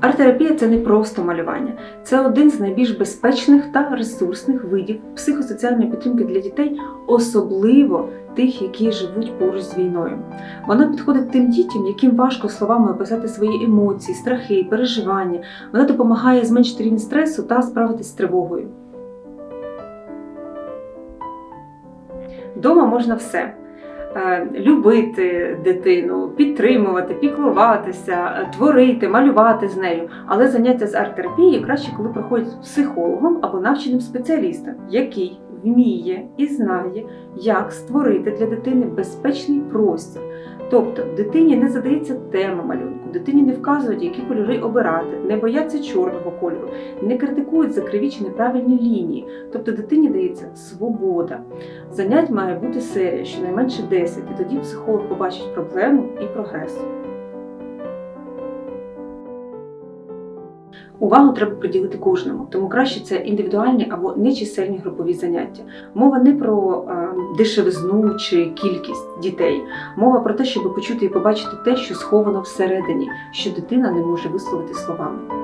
Арт-терапія це не просто малювання, це один з найбільш безпечних та ресурсних видів психосоціальної підтримки для дітей, особливо тих, які живуть поруч з війною. Вона підходить тим дітям, яким важко словами описати свої емоції, страхи, переживання. Вона допомагає зменшити рівень стресу та справитись з тривогою. Дома можна все. Е, Любити дитину, підтримувати, піклуватися, е, творити, малювати з нею. Але заняття з арт-терапією краще, коли проходять з психологом або навченим спеціалістом, який вміє і знає, як створити для дитини безпечний простір. Тобто дитині не задається тема малюнку, дитині не вказують, які кольори обирати, не бояться чорного кольору, не критикують за криві чи неправильні лінії. Тобто дитині дається свобода. Занять має бути серія, щонайменше 10, і тоді психолог побачить проблему і прогрес. Увагу треба приділити кожному, тому краще це індивідуальні або нечисельні групові заняття. Мова не про е, дешевизну чи кількість дітей. Мова про те, щоб почути і побачити те, що сховано всередині, що дитина не може висловити словами.